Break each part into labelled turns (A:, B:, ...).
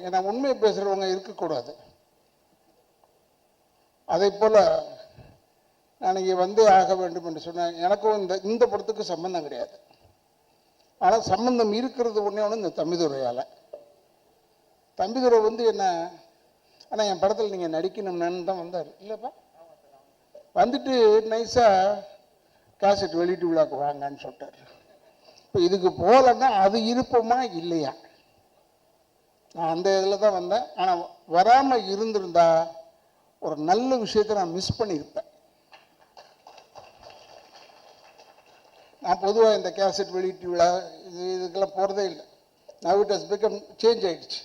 A: போவாங்க ஏன்னா உண்மையை பேசுகிறவங்க இருக்கக்கூடாது. அதே போல் நான் இங்கே வந்தே ஆக வேண்டும் என்று சொன்னேன். எனக்கும் இந்த இந்த படத்துக்கு சம்பந்தம் கிடையாது. ஆனால் சம்பந்தம் இருக்கிறது ஒன்றே ஒன்று இந்த தம்பிதுரையால். தம்பிதுரை வந்து என்ன ஆனால் என் படத்தில் நீங்கள் நடிக்கணும்னு தான் வந்தார். இல்லைப்பா. வந்துட்டு நைஸாக கேசட் வெளியீட்டு விழாக்கு வாங்கன்னு சொல்லிட்டார். இப்போ இதுக்கு போகலன்னா அது இருப்போமா இல்லையா? நான் அந்த இதில் தான் வந்தேன். ஆனால் வராமல் இருந்திருந்தா ஒரு நல்ல விஷயத்தை நான் மிஸ் பண்ணியிருப்பேன். நான் பொதுவாக இந்த கேசட் வெளியீட்டு விழா இது இதுக்கெல்லாம் போகிறதே இல்லை. Now it has become change ஆகிடுச்சு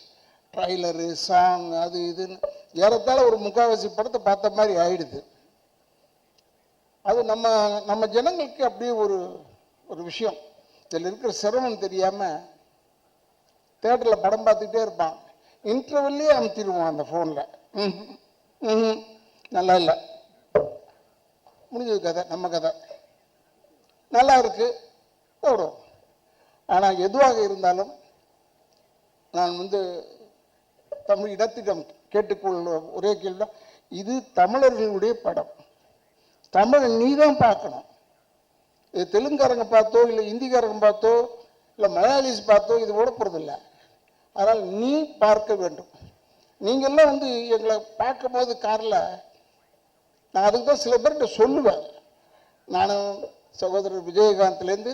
A: ட்ரைலரு சாங் அது இதுன்னு. ஏறத்தாழ ஒரு முக்காவாசி படத்தை பார்த்த மாதிரி ஆயிடுது. அது நம்ம நம்ம ஜனங்களுக்கு அப்படியே ஒரு ஒரு விஷயம். இதில் இருக்கிற சிரமம் தெரியாமல் தேட்டரில் படம் பார்த்துக்கிட்டே இருப்பான். இன்டர்வெல்லே அமுத்திடுவான் அந்த ஃபோனில் ம் ம் நல்லா இல்லை. முடிஞ்சது கதை நம்ம கதை. நல்லா இருக்குது ஓடும் ஆனால் எதுவாக இருந்தாலும் நான் வந்து தமிழ் இடத்திடம் கேட்டுக்கொள்ள ஒரே கேள்வி தான், இது தமிழர்களுடைய படம். தமிழை நீ தான் பார்க்கணும். இது தெலுங்குக்காரங்க பார்த்தோ இல்லை இந்திக்காரங்க பார்த்தோ இல்லை மலையாளிஸ் பார்த்தோ இது ஓட ஆனால் அதனால் நீ பார்க்க வேண்டும். நீங்கள்லாம் வந்து எங்களை பார்க்கும்போது காரில் நான் அதுக்கு தான் சில பேர்கிட்ட சொல்லுவேன். நானும் சகோதரர் விஜயகாந்த்லேருந்து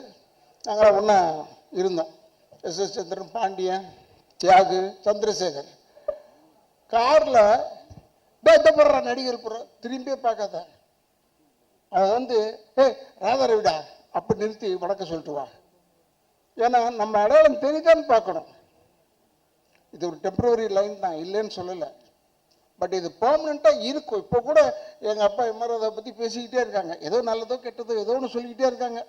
A: நாங்களாம் ஒன்றா இருந்தோம். S S Chandran Pandiyan Thiyagu Chandrasekhar. காரில் பேத்தப்படுற நடிகர் புற திரும்பியே பார்க்காத. அதை வந்து ஏ ராதாரவிடா அப்படி நிறுத்தி வணக்கம் சொல்லிட்டு வா. ஏன்னா நம்ம அடையாளம் தெரியுதான்னு பார்க்கணும். இது ஒரு டெம்பரவரி லைன் தான் இல்லைன்னு சொல்லலை. பட் இது பர்மனெண்ட்டாக இருக்கும். இப்போ கூட எங்கள் அப்பா எம்ஆர் அதை பற்றி பேசிக்கிட்டே இருக்காங்க. ஏதோ நல்லதோ கெட்டதோ ஏதோ ஒன்று சொல்லிக்கிட்டே இருக்காங்க.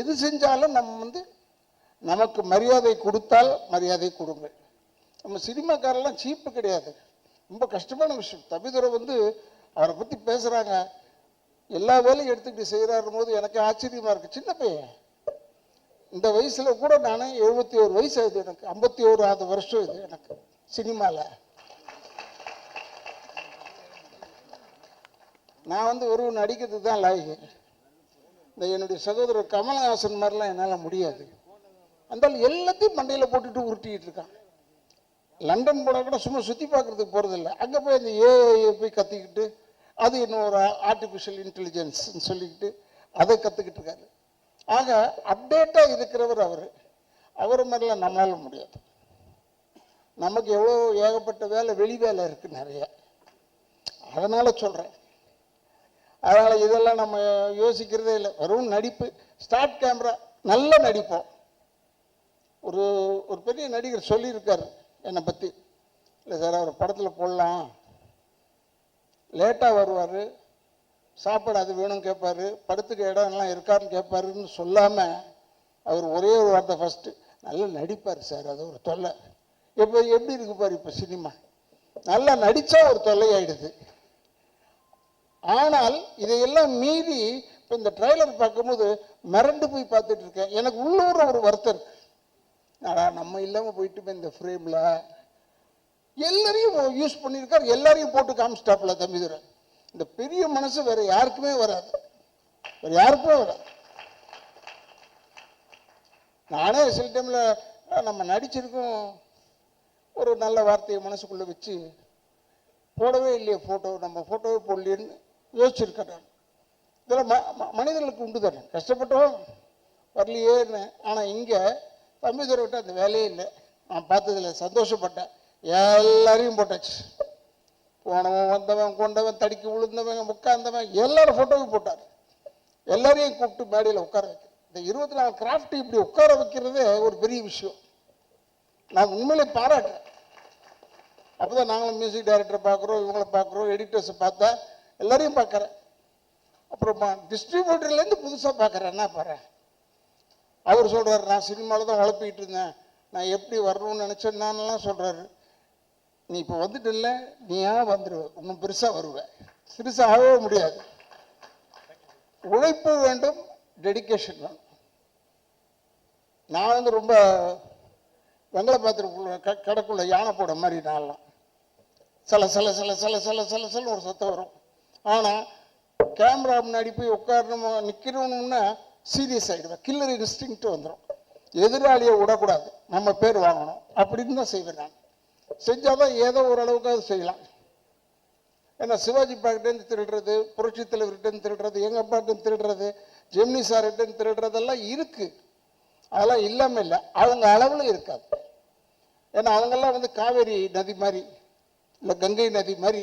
A: எது செஞ்சாலும் நம்ம வந்து நமக்கு மரியாதை கொடுத்தால் மரியாதை கொடுங்க நம்ம சினிமாக்காரெல்லாம் சீப்பு கிடையாது. ரொம்ப கஷ்டமான விஷயம். தபிதுரை வந்து அவரை பற்றி பேசுகிறாங்க எல்லா வேலையும் எடுத்துக்கிட்டு செய்கிறாரு போது எனக்கு ஆச்சரியமாக இருக்குது சின்ன பையன். இந்த வயசில் கூட நான் எழுபத்தி ஒரு வயசு ஆகுது எனக்கு. ஐம்பத்தி ஓராவது வருஷம் இது எனக்கு சினிமாவில் நான் வந்து ஒரு நடிக்கிறது தான் லாயகு. இந்த என்னுடைய சகோதரர் கமலஹாசன் மாதிரிலாம் என்னால் முடியாது. அந்த எல்லாத்தையும் மண்டையில் போட்டுட்டு உருட்டிக்கிட்டு இருக்கான். லண்டன் போனால் கூட சும்மா சுற்றி பார்க்குறதுக்கு போகிறதில்ல அங்கே போய் அந்த ஏஐ போய் கற்றுக்கிட்டு அது இன்னொரு ஆர்டிஃபிஷியல் இன்டெலிஜென்ஸ்னு சொல்லிக்கிட்டு அதை கற்றுக்கிட்டு இருக்காரு. ஆக அப்டேட்டாக இருக்கிறவர் அவர். அவர் மாதிரிலாம் நம்மளால முடியாது. நமக்கு எவ்வளோ ஏகப்பட்ட வேலை வெளி வேலை இருக்குது நிறைய. அதனால் சொல்கிறேன் அதனால் இதெல்லாம் நம்ம யோசிக்கிறதே இல்லை. வெறும் நடிப்பு. ஸ்டார்ட் கேமரா நல்ல நடிப்போம். ஒரு ஒரு பெரிய நடிகர் சொல்லியிருக்கார் என்னை பற்றி இல்லை சார் அவர் படத்தில் போடலாம். லேட்டாக வருவார். சாப்பாடு அது வேணும் கேட்பாரு படுத்துக்க இடம் எல்லாம் இருக்காருன்னு கேட்பாருன்னு சொல்லாமல் அவர் ஒரே ஒரு வார்த்தை ஃபஸ்ட்டு நல்லா நடிப்பார் சார் அது ஒரு தொல்லை. இப்போ எப்படி இருக்கு பாரு இப்போ சினிமா. நல்லா நடித்தா ஒரு தொல்லையாயிடுது. ஆனால் இதையெல்லாம் மீறி இப்போ இந்த ட்ரைலர் பார்க்கும்போது மிரண்டு போய் பார்த்துட்டு இருக்கேன். எனக்கு உள்ளூர் ஒரு வருத்தம். ஆனால் அடா நம்ம இல்லாமல் போயிட்டு இந்த ஃப்ரேமில் எல்லாரையும் யூஸ் பண்ணியிருக்கார் எல்லாரையும் போட்டு காமிச்சிட்டாப்புல தம்பிதுரை இந்த பெரிய மனசு வேற யாருக்குமே வராது. வேற யாருக்குமே வராது. நானே சில டைம்ல நம்ம நடிச்சிருக்கோம். ஒரு நல்ல வார்த்தையை மனசுக்குள்ளே வச்சு போடவே இல்லையே ஃபோட்டோ நம்ம ஃபோட்டோவே போடலேன்னு யோசிச்சிருக்கேன் நான். இதெல்லாம் ம மனிதர்களுக்கு உண்டு தானே. கஷ்டப்பட்டோம் வரலையேன்னு. ஆனால் இங்கே தம்பிதுரை விட்டு அந்த வேலையே இல்லை. நான் பார்த்ததுல சந்தோஷப்பட்டேன். எல்லாரையும் போட்டாச்சு. போனவன் வந்தவன் கொண்டவன் தடிக்கி விழுந்தவன் உட்கார்ந்தவன் எல்லாரும் ஃபோட்டோவுக்கு போட்டார். எல்லாரையும் கூப்பிட்டு மேடையில் உட்கார வைக்க இந்த இருபத்தி நாலு கிராஃப்ட் இப்படி உட்கார வைக்கிறதே ஒரு பெரிய விஷயம். நான் உண்மையிலே பாராட்டுறேன். அப்பதான் நாங்களும் மியூசிக் டைரக்டரை பார்க்குறோம் இவங்களை பார்க்குறோம் எடிட்டர்ஸை பார்த்தா எல்லாரையும் பார்க்குறேன். அப்புறமா டிஸ்ட்ரிபியூட்டர்லேருந்து புதுசாக பார்க்குறேன் என்ன பாரு. அவர் சொல்கிறார் நான் சினிமாவில் தான் வளர்ப்பிக்கிட்டு இருந்தேன். நான் எப்படி வரணும்னு நினச்சேன் நான்லாம் சொல்கிறாரு நீ இப்போ வந்துட்டு இல்லை நீயா வந்துடுவ இன்னும் பெருசாக வருவ. சிறுசாக ஆகவே முடியாது. உழைப்பு வேண்டும் டெடிகேஷன் வேணும். நான் வந்து ரொம்ப வெங்கல பாத்திரக்குள்ள க கடக்குள்ள யானை போட மாதிரி நான்லாம் சில சில சில சில சில சில சில ஒரு சத்தம் வரும். ஆனால் கேமரா முன்னாடி போய் உட்காரணுமோ நிற்கணும்னா சீரியஸ் ஆகிடுவேன் கில்லர் இன்ஸ்டிங்ட்டு வந்துடும் எதிராளியை விடக்கூடாது. நம்ம பேர் வாங்கணும். அப்படின்னு தான் செய்வேன் நான். செஞ்சால் தான் ஏதோ ஓரளவுக்காவது செய்யலாம். ஏன்னா சிவாஜி பாக்கிட்டேருந்து திருடுறது புரட்சி தலைவர்கிட்டேருந்து திருடுறது எங்கள் அப்பாட்டம் திருடுறது ஜெமினி சார்கிட்டேருந்து திருடுறதெல்லாம் இருக்குது அதெல்லாம் இல்லாமல் இல்லை அவங்க அளவில் இருக்காது. ஏன்னா அவங்கெல்லாம் வந்து காவேரி நதி மாதிரி இல்லை கங்கை நதி மாதிரி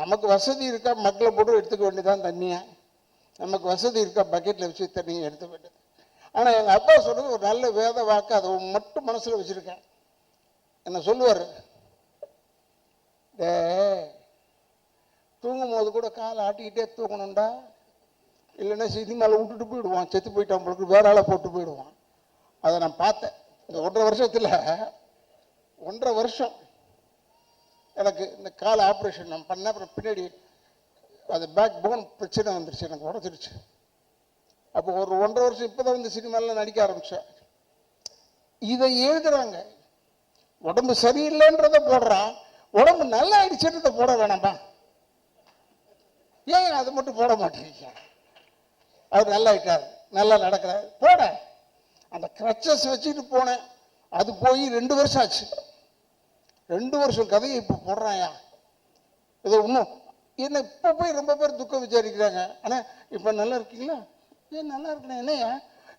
A: நமக்கு வசதி இருக்கா மக்களை போட்டு எடுத்துக்க வேண்டியதான் தண்ணியை? நமக்கு வசதி இருக்கா பக்கெட்டில் வச்சு தண்ணியை எடுத்துக்க வேண்டியது. ஆனால் எங்கள் அப்பா சொல்றது ஒரு நல்ல வேத வாக்கு அதை மட்டும் மனசில் வச்சுருக்கேன். என்ன சொல்லுவார்? டே தூங்கும் போது கூட காலை ஆட்டிக்கிட்டே தூங்கணும்டா. இல்லைன்னா சினிமாவில் விட்டுட்டு போயிடுவான். செத்து போயிட்டான் உங்களுக்கு வேற ஆளை போட்டு போயிடுவான். அதை நான் பார்த்தேன். இந்த ஒன்றரை வருஷத்தில் ஒன்றரை வருஷம் எனக்கு இந்த கால் ஆப்ரேஷன் நான் பண்ண அப்புறம் பின்னாடி அது பேக் போன் பிரச்சனை வந்துருச்சு. எனக்கு உடச்சிருச்சு அப்போ ஒரு ஒன்றரை வருஷம் இப்போ தான் வந்து சினிமாலாம் நடிக்க ஆரம்பித்தேன் இதை எழுதுகிறாங்க உடம்பு சரியில்லைன்றத போடுறான் உடம்பு நல்லா ஆயிடுச்சுன்றத போட வேணாமா ஏன் அது மட்டும் போட மாட்டேங்க அவர் நல்லா ஆயிட்டார் நல்லா நடக்கிறார். போட. அந்த கிரச்சஸ் வச்சுட்டு போனேன். அது போய் ரெண்டு வருஷம் ஆச்சு. ரெண்டு வருஷம் கதையை இப்போ போடுறாயா? இது இன்னும் என்ன இப்போ போய் ரொம்ப பேர் துக்கம் விசாரிக்கிறாங்க. ஆனால் இப்போ நல்லா இருக்கீங்களா? ஏன் நல்லா இருக்கணும் என்னையா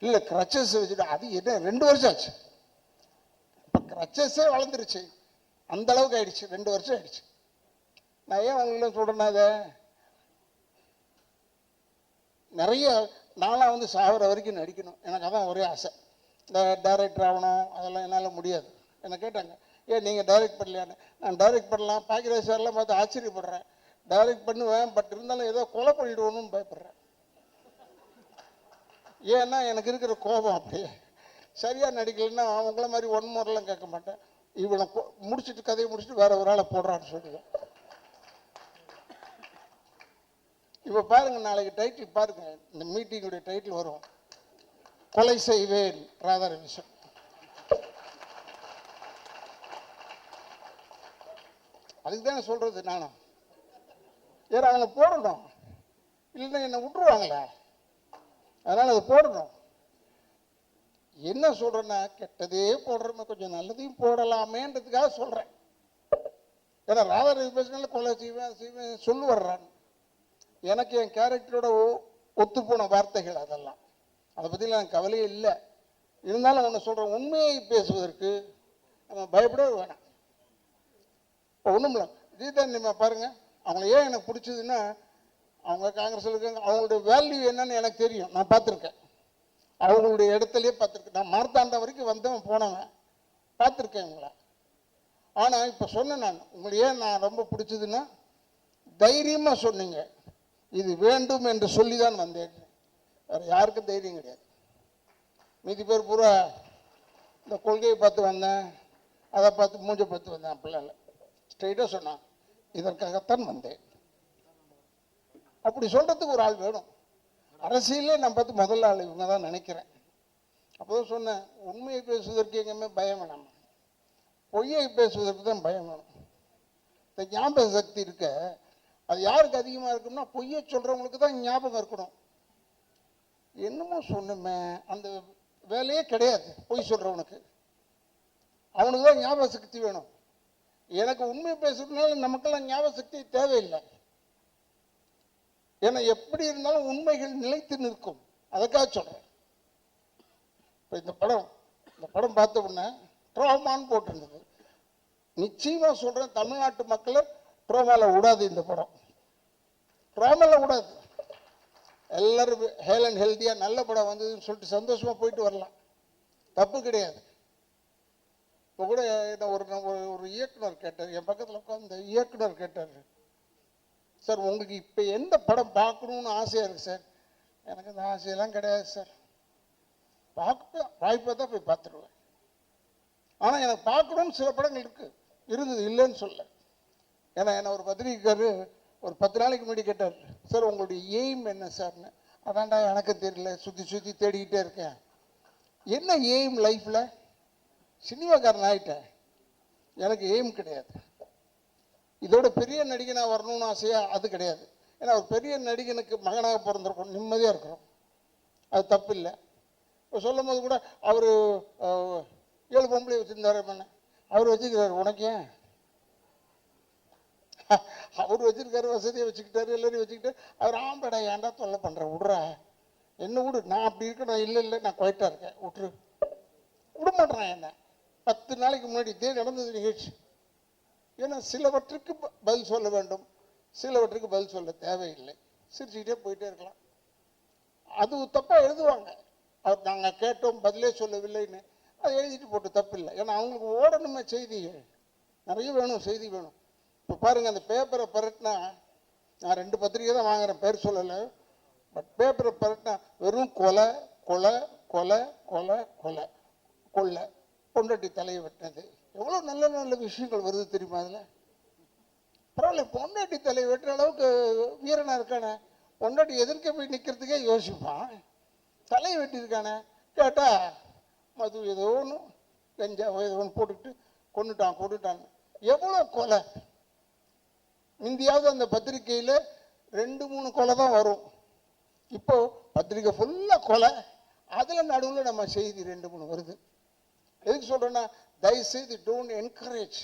A: இல்லை கிரச்சஸ் வச்சுட்டு அது என்ன ரெண்டு வருஷம் ஆச்சு. கிரச்சஸே வளர்ந்துருச்சு. அந்த அளவுக்கு ஆயிடுச்சு. ரெண்டு வருஷம் ஆயிடுச்சு. நான் ஏன் உங்களை சொல்கிறேன்னா அதை நிறைய நானாக வந்து சாகிற வரைக்கும் நடிக்கணும். எனக்கு அதான் ஒரே ஆசை. இந்த டைரக்டர் ஆகணும். அதெல்லாம் என்னால் முடியாது. என்னை கேட்டாங்க ஏன் நீங்கள் டைரக்ட் பண்ணலையான்னு. நான் டைரக்ட் பண்ணலாம். பாக்கியராஜ் சார்லாம் பார்த்து ஆச்சரியப்படுறேன். டைரக்ட் பண்ணுவேன். பட் இருந்தாலும் ஏதோ கொலை பண்ணிடுவோன்னு பயப்படுறேன். ஏன்னா எனக்கு இருக்கிற கோபம் அப்படியே. சரியாக நடிக்கலைன்னா அவங்கள மாதிரி ஒன் மோரெலாம் கேட்க மாட்டேன். இவனை முடிச்சுட்டு முடிச்சிட்டு கதையை முடிச்சுட்டு வேற ஒரு ஆளை போடுறான்னு சொல்லுவேன். இப்போ பாருங்க நாளைக்கு டைட்டில் பாருங்க. இந்த மீட்டிங்குடைய டைட்டில் வரும். கொலை செய்வேன் ராதார அதுக்கு தானே சொல்றது நானும் ஏன்னா அவங்க போடணும். இல்லைன்னா என்னை விட்டுருவாங்களே. அதனால அதை போடணும். என்ன சொல்றேன்னா கெட்டதே போடுறோமே கொஞ்சம் நல்லதையும் போடலாமேன்றதுக்காக சொல்றேன். ஏன்னா ராதாரவி பேசினால கொலை செய்வேன் செய்வேன் சொல்லு வர்றான் எனக்கு என் கேரக்டரோட ஒத்து போன வார்த்தைகள் அதெல்லாம். அதை பற்றிலாம் எனக்கு கவலையே இல்லை. இருந்தாலும் ஒன்று சொல்கிறேன் உண்மையை பேசுவதற்கு நம்ம பயப்படவே வேணாம். இப்போ ஒன்றும் இல்லை. ஜீதன் நம்ம பாருங்கள் அவங்கள ஏன் எனக்கு பிடிச்சதுன்னா அவங்க காங்கிரஸில் இருக்காங்க அவங்களுடைய வேல்யூ என்னன்னு எனக்கு தெரியும். நான் பார்த்துருக்கேன். அவங்களுடைய இடத்துலயே பார்த்துருக்கேன் நான் மார்த்தாண்ட வரைக்கும் வந்தவன் போனவன் பார்த்துருக்கேன் உங்களை ஆனால் இப்போ சொன்னேன் நான் உங்களை ஏன் நான் ரொம்ப பிடிச்சதுன்னா தைரியமாக சொன்னீங்க. இது வேண்டும் என்று சொல்லி தான் வந்தேன். வேறு யாருக்கும் தைரியம் கிடையாது. மீதி பேர் பூரா இந்த கொள்கையை பார்த்து வந்தேன். அதை பார்த்து மூஞ்ச பார்த்து வந்தேன். அப்படிலாம் ஸ்ட்ரெயிட்டாக சொன்னான். இதற்காகத்தான் வந்தேன். அப்படி சொல்கிறதுக்கு ஒரு ஆள் வேணும். அரசியலே நான் பார்த்து முதல் ஆள் இவங்க தான் நினைக்கிறேன். அப்போதான் சொன்னேன் உண்மையை பேசுவதற்கு எங்கேயுமே பயம் வேணாம். பொய்யை பேசுவதற்கு தான் பயம் வேணும். இந்த ஞாபக சக்தி இருக்க அது யாருக்கு அதிகமாக இருக்கும்னா பொய்யை சொல்கிறவங்களுக்கு தான் ஞாபகம் இருக்கணும். என்னமோ சொன்னமே அந்த வேலையே கிடையாது பொய் சொல்கிறவனுக்கு அவனுக்கு தான் ஞாபக சக்தி வேணும். எனக்கு உண்மை பேசுறதுனால நமக்கெல்லாம் ஞாபக சக்தி தேவையில்லை. ஏன்னா எப்படி இருந்தாலும் உண்மைகள் நிலைத்து நிற்கும். அதுக்காக சொல்கிறேன் இப்போ இந்த படம் இந்த படம் பார்த்த உடனே ட்ரோமான்னு போட்டிருந்தது. நிச்சயமாக சொல்கிறேன் தமிழ்நாட்டு மக்களை ட்ரோமாவில் விடாது இந்த படம். ட்ரோமாவில் விடாது. எல்லோரும் ஹேல் அண்ட் ஹெல்த்தியாக நல்ல படம் வந்ததுன்னு சொல்லிட்டு சந்தோஷமாக போயிட்டு வரலாம். தப்பு கிடையாது. இப்போ கூட ஒரு ஒரு- ஒரு இயக்குனர் கேட்டார். என் பக்கத்தில் உட்காந்து இயக்குனர் கேட்டார். சார் உங்களுக்கு இப்போ எந்த படம் பார்க்கணுன்னு ஆசையாக இருக்குது சார்? எனக்கு அந்த ஆசையெல்லாம் கிடையாது சார். பார்க்க வாய்ப்பாக தான் போய் பார்த்துருவேன். ஆனால் எனக்கு பார்க்கணும்னு சில படங்கள் இருக்குது இருந்தது இல்லைன்னு சொல்ல ஏன்னா என்னை ஒரு பத்திரிக்கைக்காரு ஒரு பத்து நாளைக்கு முன்னாடி கேட்டார் சார் உங்களுடைய எய்ம் என்ன சார்னு? அதான்டா எனக்கு தெரியல. சுற்றி சுற்றி தேடிக்கிட்டே இருக்கேன். என்ன எய்ம் லைஃப்பில் சினிமாக்காரன் ஆகிட்டேன் எனக்கு எய்ம் கிடையாது. இதோட பெரிய நடிகனாக வரணும்னு ஆசையாக அது கிடையாது. ஏன்னா ஒரு பெரிய நடிகனுக்கு மகனாக பிறந்திருக்கோம். நிம்மதியாக இருக்கிறோம். அது தப்பு இல்லை இப்போ சொல்லும் போது கூட அவர் ஏழு பொம்பளை வச்சுருந்தார் பண்ண அவர் வச்சுக்கிறார் உனக்கு ஏன்? அவர் வச்சிருக்காரு வசதியை வச்சுக்கிட்டாரு எல்லாரையும் வச்சுக்கிட்டு அவர் ஆம்படா ஏன்டா தொல்லை பண்ணுற விட்றா. என்ன விடு? நான் அப்படி இருக்கணும் இல்லை இல்லை. நான் குவைட்டாக இருக்கேன். விட்ரு விட மாட்டேறேன் என்ன. பத்து நாளைக்கு முன்னாடி இதே நடந்தது நிகழ்ச்சி. ஏன்னா சிலவற்றுக்கு ப- பதில் சொல்ல வேண்டும். சிலவற்றுக்கு பதில் சொல்ல தேவையில்லை. சிரிச்சுக்கிட்டே போயிட்டே இருக்கலாம். அது தப்பாக எழுதுவாங்க. அவர் நாங்கள் கேட்டோம் பதிலே சொல்லவில்லைன்னு. அது எழுதிட்டு போட்டு தப்பில்லை. ஏன்னா அவங்களுக்கு ஓடணுமே செய்தி. நிறைய வேணும் செய்தி வேணும். இப்போ பாருங்கள் அந்த பேப்பரை பரட்டினா நான் ரெண்டு பத்திரிக்கை தான் வாங்குறேன் பேர் சொல்லலை. பட் பேப்பரை பரட்டினா வெறும் கொலை கொலை கொலை கொலை கொலை. கொள்ளை. பொண்டாட்டி தலையை வெட்டினது. எவ்வளோ நல்ல நல்ல விஷயங்கள் வருது தெரியுமா அதில்? பரவாயில்ல பொண்டாட்டி தலை வெட்டுற அளவுக்கு வீரனா இருக்கானே. பொண்டாட்டி எதிர்க்க போய் நிற்கிறதுக்கே யோசிப்பான். தலையை வெட்டியிருக்கானே. கேட்டா மது ஏதோ ஒன்று கஞ்சா ஏதோ ஒன்று போட்டுக்கிட்டு கொண்டுட்டான் கொண்டுட்டான் எவ்வளோ கொலை? முந்தியாவது அந்த பத்திரிக்கையில் ரெண்டு மூணு கொலை தான் வரும். இப்போ பத்திரிக்கை ஃபுல்லாக கொலை. அதில் நடுவில் நம்ம செய்தி ரெண்டு மூணு வருது. எதுக்கு சொல்கிறேன்னா தயவுசெய்து டோன்ட் என்கரேஜ்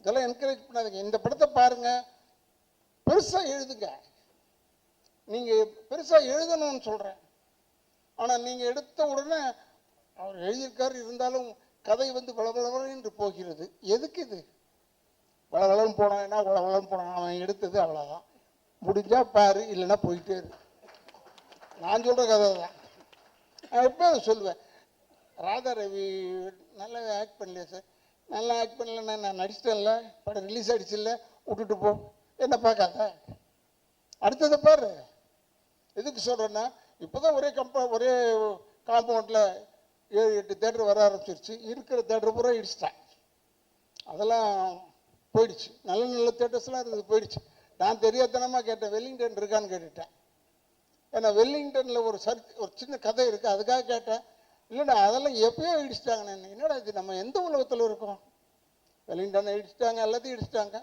A: இதெல்லாம் என்கரேஜ் பண்ணாதீங்க. இந்த படத்தை பாருங்க. பெருசாக எழுதுங்க. நீங்கள் பெருசாக எழுதணும்னு சொல்கிறேன் ஆனால் நீங்கள் எடுத்த உடனே அவர் எழுதியிருக்காரு. இருந்தாலும் கதை வந்து வளவளவென்று போகிறது. எதுக்கு இது? வளவளன்னு போனான்னா வளவளன்னு போனான் அவன் எடுத்தது அவ்வளோதான் முடிஞ்சால் பாரு இல்லைன்னா போயிட்டே இரு. நான் சொல்கிற கதை தான் நான் எப்போ அதை சொல்லுவேன். ராதா ரவி நல்லா ஆக்ட் பண்ணலையே சார் நல்லா ஆக்ட் பண்ணலன்னா நான் நடிச்சிட்டேன்ல படம் ரிலீஸ் ஆகிடுச்சுல்ல விட்டுட்டு போ. என்ன பார்க்காத? அடுத்ததை பாரு. எதுக்கு சொல்கிறேன்னா இப்போ தான் ஒரே கம்பா ஒரே காம்பவுண்டில் ஏழு எட்டு தேட்டர் வர ஆரம்பிச்சிருச்சு. இருக்கிற தேட்டர் பூரா இடிச்சிட்டேன் அதெல்லாம் போயிடுச்சு. நல்ல நல்ல தேட்டர்ஸ்லாம் இருந்தது போயிடுச்சு. நான் தெரியாதனமாக கேட்டேன் வெல்லிங்டன் இருக்கான்னு கேட்டுட்டேன். ஏன்னா வெல்லிங்டனில் ஒரு சரி ஒரு சின்ன கதை இருக்குது அதுக்காக கேட்டேன் இல்லைடா அதெல்லாம் எப்பயோ இடிச்சிட்டாங்க நான் என்னடா இது? நம்ம எந்த உலகத்தில் இருக்கோம்? வெல்லிங்டனை இடிச்சிட்டாங்க எல்லாத்தையும் இடிச்சிட்டாங்க.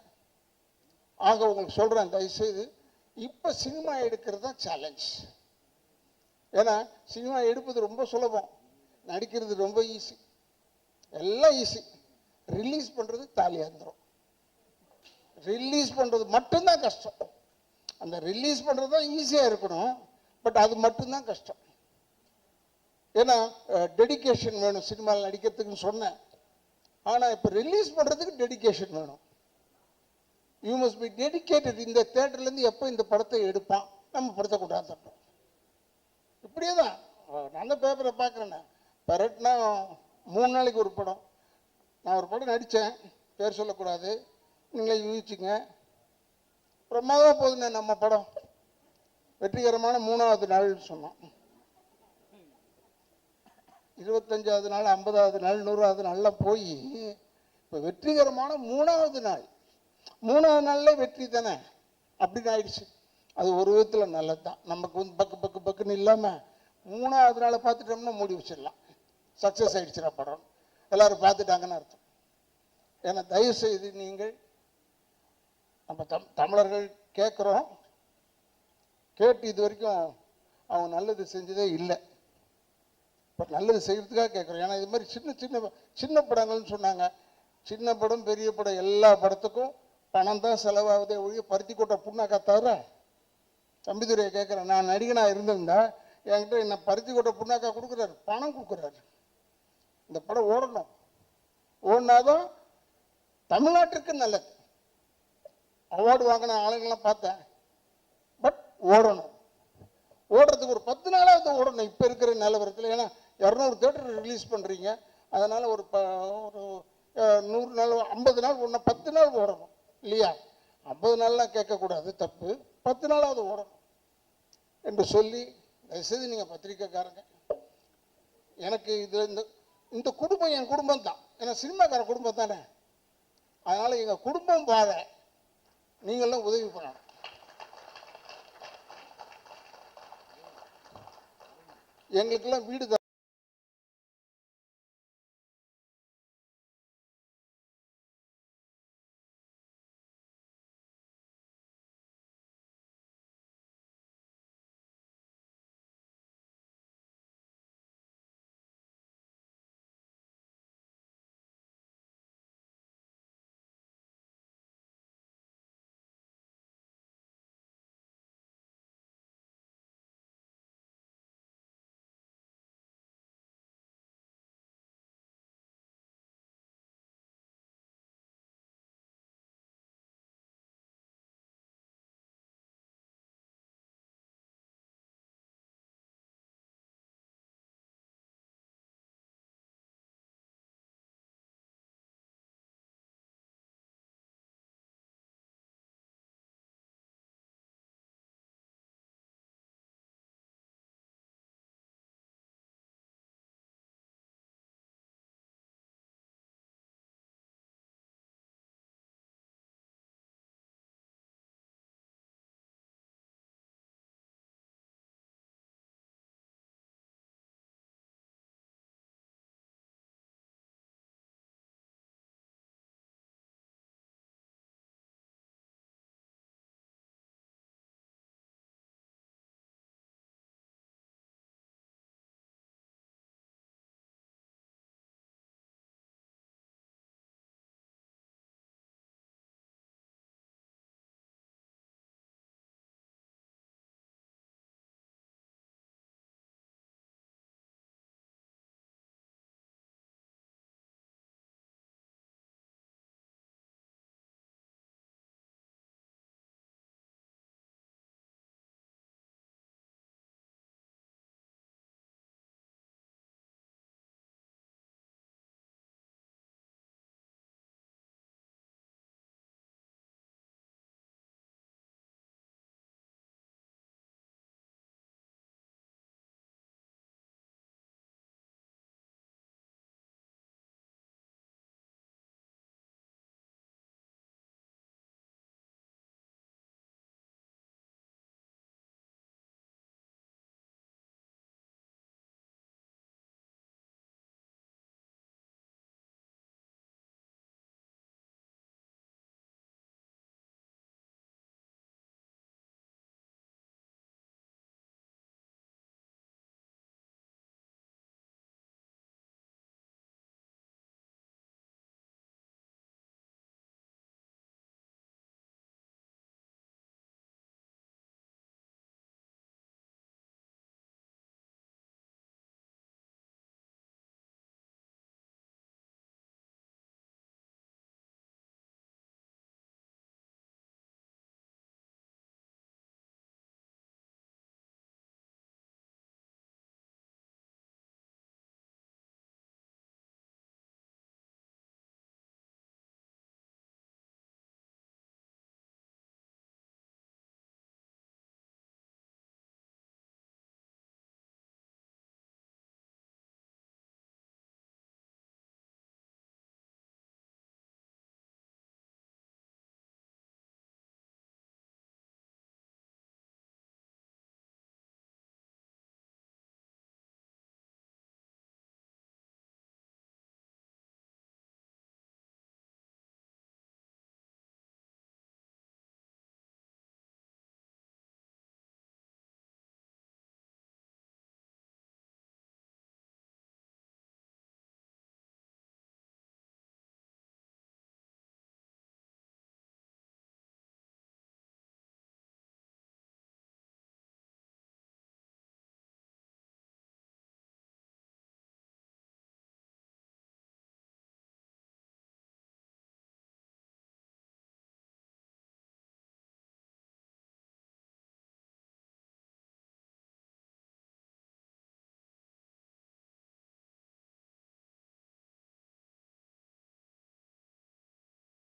A: ஆக உங்களுக்கு சொல்கிறேன் தயவுசெய்து. இப்போ சினிமா எடுக்கிறது தான் சேலஞ்ச் ஏன்னா சினிமா எடுப்பது ரொம்ப சுலபம். நடிக்கிறது ரொம்ப ஈஸி எல்லாம் ஈஸி ரிலீஸ் பண்ணுறது தாலியாந்திரம் ரிலீஸ் பண்ணுறது மட்டும்தான் கஷ்டம். அந்த ரிலீஸ் பண்ணுறது தான் ஈஸியாக இருக்கணும். பட் அது மட்டும்தான் கஷ்டம். ஏன்னா டெடிகேஷன் வேணும். சினிமாவில் நடிக்கிறதுக்குன்னு சொன்னேன். ஆனால் இப்போ ரிலீஸ் பண்ணுறதுக்கு டெடிகேஷன் வேணும். யூ மஸ்ட் பி டெடிகேட்டட் இந்த தேட்டர்லேருந்து எப்போ இந்த படத்தை எடுப்பான்? நம்ம படத்தை கொண்டாந்துட்டோம் இப்படியே தான். நான் தான் பேப்பரை பார்க்குறேண்ணே பரட்னா மூணு நாளைக்கு ஒரு படம். நான் ஒரு படம் நடித்தேன். பேர் சொல்லக்கூடாது. நீங்களே யூகிச்சுங்க. பிரமாதமாக போகுதுண்ணே நம்ம படம். வெற்றிகரமான மூணாவது நாள்னு சொன்னோம். இருபத்தஞ்சாவது நாள் ஐம்பதாவது நாள் நூறாவது நாளில் போய் இப்போ வெற்றிகரமான மூணாவது நாள். மூணாவது நாளில் வெற்றி தானே? அப்படின்னு ஆயிடுச்சு. அது ஒரு விதத்தில் நல்லது தான் நமக்கு வந்து பக்கு பக்கு பக்குன்னு இல்லாமல் மூணாவது நாளை பார்த்துட்டோம்னா மூடி வச்சிடலாம். சக்ஸஸ் ஆயிடுச்சுடா படம். எல்லாரும் பார்த்துட்டாங்கன்னு அர்த்தம். ஏன்னா தயவு செய்து நீங்கள் நம்ம தம் தமிழர்கள் கேட்குறோம் கேட்டு இது வரைக்கும் அவங்க நல்லது செஞ்சதே இல்லை. இப்போ நல்லது செய்கிறதுக்காக கேட்குறோம் ஏன்னா இது மாதிரி சின்ன சின்ன சின்ன படங்கள்னு சொன்னாங்க. சின்ன படம் பெரிய படம் எல்லா படத்துக்கும் பணம் தான் செலவாகுதே ஒழிய பருத்தி கொட்டை புண்ணாக்கா தவிர தம்பிதுரையை கேட்குறேன் நான் நடிகனாக இருந்திருந்தா என்கிட்ட என்ன பருத்தி கொட்டை புண்ணாக்கா கொடுக்குறாரு. பணம் கொடுக்குறாரு. இந்த படம் ஓடணும். ஓடினாதான் தமிழ்நாட்டிற்கு நல்லது. அவார்டு வாங்கின ஆளுங்கள்லாம் பார்த்தேன். பட் ஓடணும். ஓடுறதுக்கு ஒரு பத்து நாளாவது ஓடணும். இப்போ இருக்கிற நிலவரத்தில். ஏன்னா இரநூறு தேட்டர் ரிலீஸ் பண்ணுறீங்க அதனால் ஒரு ப ஒரு நூறு நாள் ஐம்பது நாள் ஒன்று பத்து நாள் ஓடணும். இல்லையா? ஐம்பது நாள்லாம் கேட்கக்கூடாது தப்பு. பத்து நாளாவது ஓடணும் என்று சொல்லி தயவுசெய்து நீங்கள் பத்திரிக்கைக்காரங்க. எனக்கு இது இந்த இந்த குடும்பம் என் குடும்பம் தான் ஏன்னா சினிமாக்கார குடும்பம் தானே. அதனால் எங்கள் குடும்பம் வாழ நீங்களாம் உதவி பண்ணணும். எங்களுக்கெல்லாம் வீடு